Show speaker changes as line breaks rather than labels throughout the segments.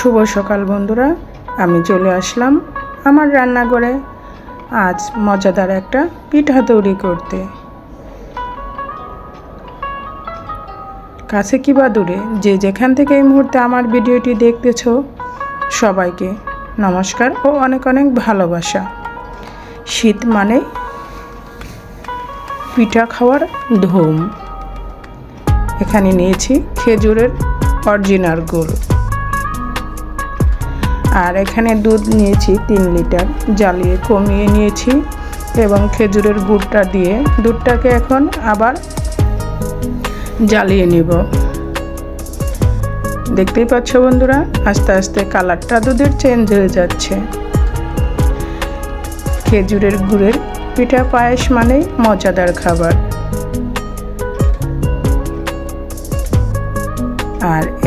শুভ সকাল বন্ধুরা। আমি চলে আসলাম আমার রান্নাঘরে। আজ মজাদার একটা পিঠা তৈরি করতে। কাছে কি বা দূরে, যে যেখান থেকে এই মুহূর্তে আমার ভিডিওটি দেখতেছ, সবাইকে নমস্কার ও অনেক অনেক ভালোবাসা। শীত মানে পিঠা খাওয়ার ধুম। এখানে নিয়েছি খেজুরের অরিজিনাল গুড়। আর এখানে দুধ নিয়েছি তিন লিটার। জ্বালিয়ে কমিয়ে নিয়েছি এবং খেজুরের গুড়টা দিয়ে দুধটাকে এখন আবার জ্বালিয়ে নিব। দেখতেই পাচ্ছ বন্ধুরা, আস্তে আস্তে কালারটা দুধের চেঞ্জ হয়ে যাচ্ছে। খেজুরের গুড়ের পিঠা পায়েস মানেই মজাদার খাবার।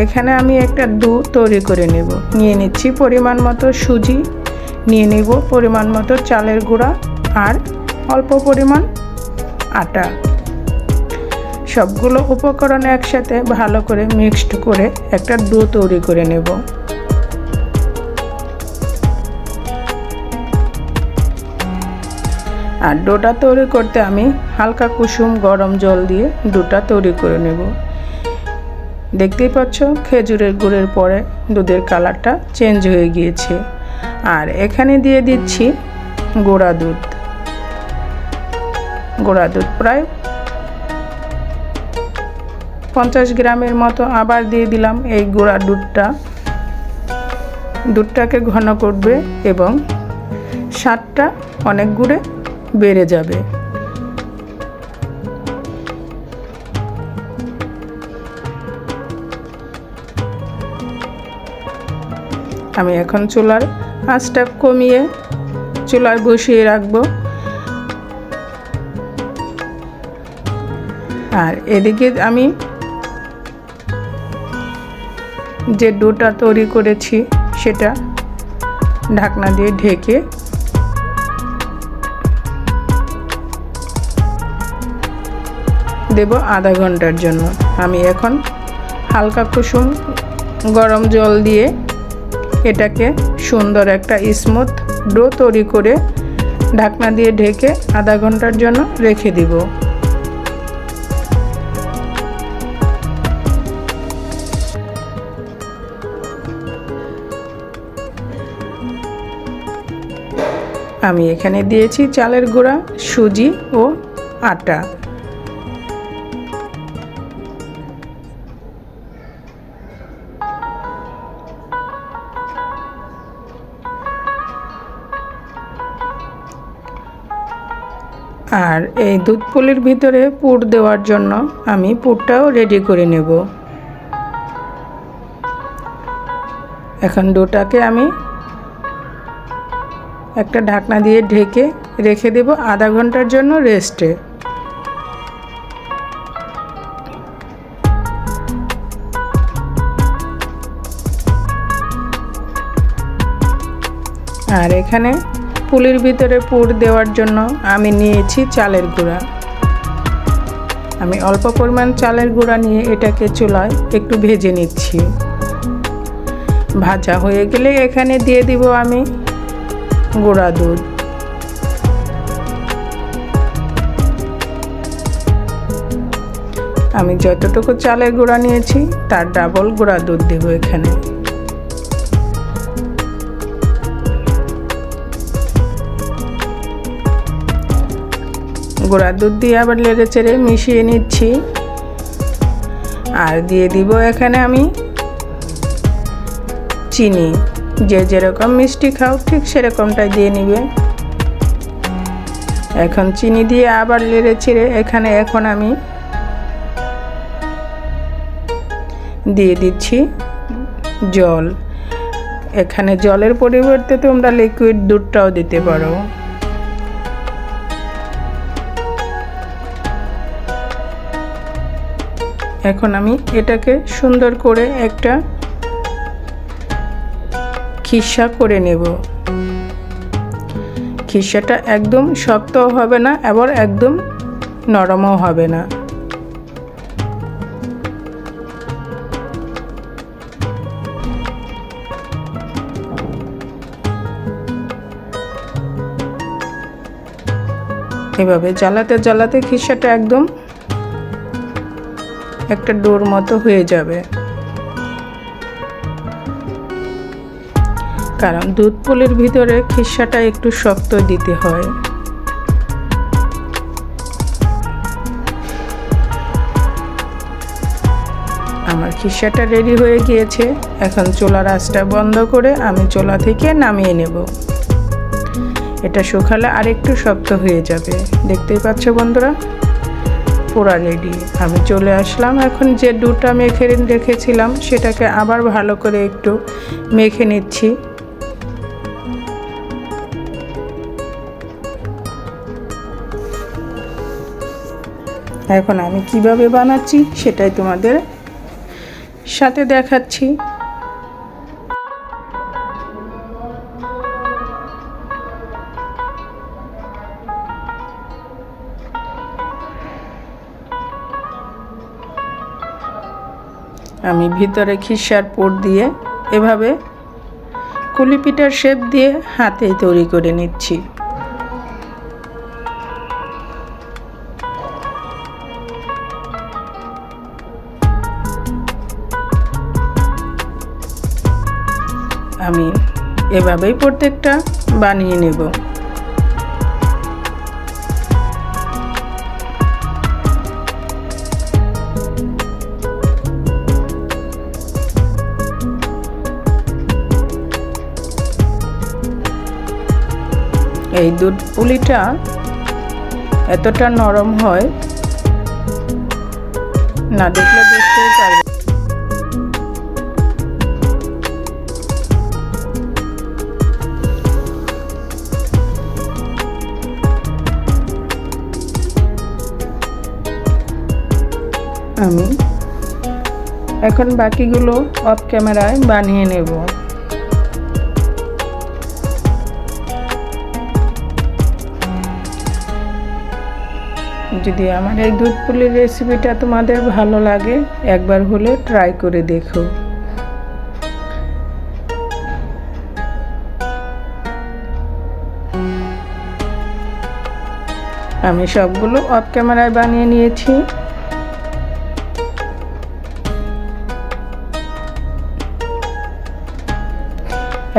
এখানে আমি একটা দু তৈরি করে নেব। নিয়ে নিচ্ছি পরিমাণ মতো সুজি। নিয়ে নেব পরিমাণ মতো চালের গুঁড়া আর অল্প পরিমাণ আটা। সবগুলো উপকরণ একসাথে ভালো করে মিক্সড করে একটা ডো তৈরি করে নেব। আর ডোটা তৈরি করতে আমি হালকা কুসুম গরম জল দিয়ে ডোটা তৈরি করে নেব। দেখতেই পাচ্ছ, খেজুরের গুড়ের পরে দুধের কালারটা চেঞ্জ হয়ে গিয়েছে। আর এখানে দিয়ে দিচ্ছি গোড়া দুধ। গোড়া দুধ প্রায় পঞ্চাশ গ্রামের মতো আবার দিয়ে দিলাম এই গোড়া দুধটা। দুধটাকে ঘন করবে এবং স্বাদটা অনেক গুড়ে বেড়ে যাবে। আমি এখন চুলার আঁচটা কমিয়ে চুলায় বসিয়ে রাখব। আর এদিকে আমি যে ডোটা তৈরি করেছি, সেটা ঢাকনা দিয়ে ঢেকে দেব আধা ঘণ্টার জন্য। আমি এখন হালকা কুসুম গরম জল দিয়ে এটাকে সুন্দর একটা স্মুথ ডো তৈরি করে ঢাকনা দিয়ে ঢেকে আধা ঘণ্টার জন্য রেখে দিব। আমি এখানে দিয়েছি চালের গুঁড়া, সুজি ও আটা। এই দুধ পুলির ভিতরে পুর দেওয়ার জন্য আমি পুরটাও রেডি করে নেব। এখন দুটাকে আমি একটা ঢাকনা দিয়ে ঢেকে রেখে দেব আধা ঘণ্টার জন্য রেস্টে আর এখানে পুলির ভিতরে পুর দেওয়ার জন্য আমি নিয়েছি চালের গুঁড়া। আমি অল্প পরিমাণ চালের গুঁড়া নিয়ে এটাকে চুলায় একটু ভেজে নিচ্ছি। ভাজা হয়ে গেলে এখানে দিয়ে দিব আমি গুঁড়া দুধ। আমি যতটুকু চালের গুঁড়া নিয়েছি, তার ডাবল গুঁড়া দুধ দেবো এখানে। গোড়া দুধ দিয়ে আবার লেড়ে চেড়ে মিশিয়ে নিচ্ছি। আর দিয়ে দিব এখানে আমি চিনি। যে যেরকম মিষ্টি খাও ঠিক সেরকমটাই দিয়ে নিবে। এখন চিনি দিয়ে আবার লেড়ে চেড়ে এখানে এখন আমি দিয়ে দিচ্ছি জল। এখানে জলের পরিবর্তে তোমরা লিকুইড দুধটাও দিতে পারো। এখন আমি এটাকে সুন্দর করে একটা খিসা করে নেব। খিসাটা একদম শক্তও হবে না, আবার একদম নরমও হবে না। এভাবে জ্বালাতে জ্বালাতে খিসাটা একদম একটা ডোর মতো হয়ে যাবে। কারণ দুধ পুলির ভিতরে খিসাটা একটু শক্ত দিতে হয়। আমার খিসাটা রেডি হয়ে গিয়েছে। এখন চোলার আঁচটা বন্ধ করে আমি চোলা থেকে নামিয়ে নেব। এটা শুকালে আরেকটু শক্ত হয়ে যাবে। দেখতেই পাচ্ছ বন্ধুরা? পুরা রেডি আমি চলে আসলাম। এখন যে দুটা মেখে রেখেছিলাম, সেটাকে আবার ভালো করে একটু মেখে নিচ্ছি। এখন আমি কীভাবে বানাচ্ছি, সেটাই তোমাদের সাথে দেখাচ্ছি। আমি ভিতরে খিসার পোট দিয়ে এভাবে কুলিপিটার শেপ দিয়ে হাতেই তৈরি করে নিচ্ছি। আমি এভাবেই প্রত্যেকটা বানিয়ে নেব। এই দুধ পুলিটা এতটা নরম হয় না দেখলে দেখতেই পারবে। আমি এখন বাকিগুলো অফ ক্যামেরায় বানিয়ে নেব। যদি আমার এই দুধ পুলির রেসিপিটা তোমাদের ভালো লাগে, একবার হলে ট্রাই করে দেখো। আমি সবগুলো অফ ক্যামেরায় বানিয়ে নিয়েছি।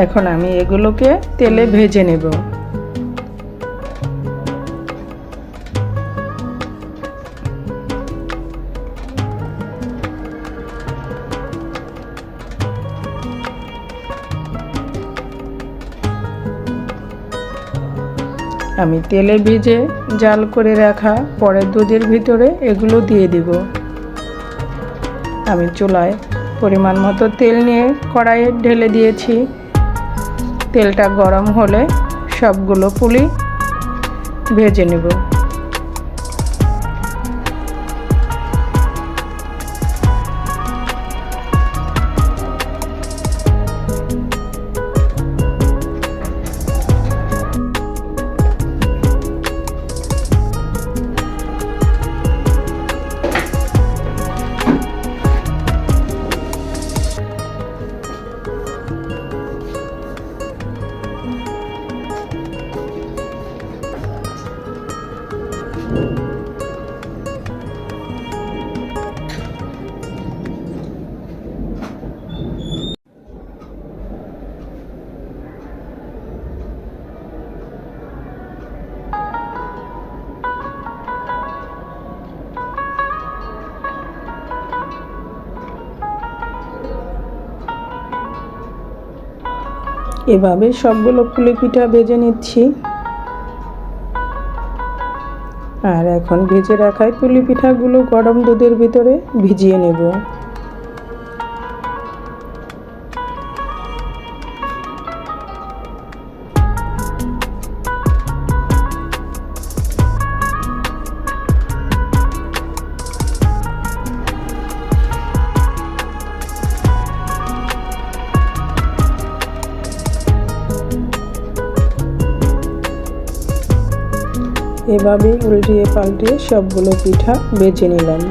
এখন আমি এগুলোকে তেলে ভেজে নেব। আমি তেলে ভিজে জাল করে রাখা পরে দুধের ভিতরে এগুলো দিয়ে দিব। আমি চুলায় পরিমাণ মতো তেল নিয়ে কড়াইয়ে ঢেলে দিয়েছি। তেলটা গরম হলে সবগুলো পুলি ভেজে নেব। এভাবে সবগুলো পুলি পিঠা ভেজে নিচ্ছি। আর এখন ভেজে রাখাই পুলি পিঠাগুলো গরম দুধের ভিতরে ভিজিয়ে নেব। এভাবে উল্টিয়ে পাল্টিয়ে সবগুলো পিঠা বেছে নিলাম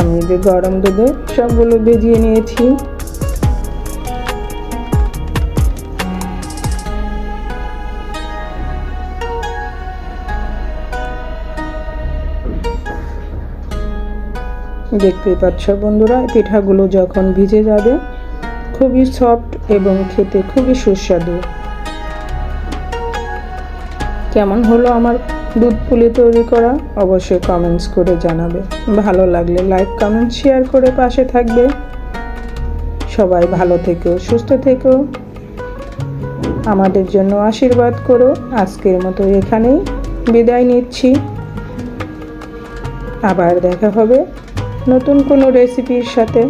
আমি যে গরম দুধে সবগুলো ভিজিয়ে নিয়েছি। দেখতেই পাচ্ছ বন্ধুরা পিঠাগুলো যখন ভিজে যাবে, খুবই সফট এবং খেতে খুবই সুস্বাদু। কেমন হলো আমার দুধ পুলি তৈরি করা অবশ্যই কমেন্টস করে জানাবে। ভালো লাগলে লাইক কমেন্ট শেয়ার করে পাশে থাকবে। সবাই ভালো থেকো, সুস্থ থেকো। আমাদের জন্য আশীর্বাদ করো। আজকের মতো এখানেই বিদায় নিচ্ছি। আবার দেখা হবে নতুন কোনো রেসিপির সাথে।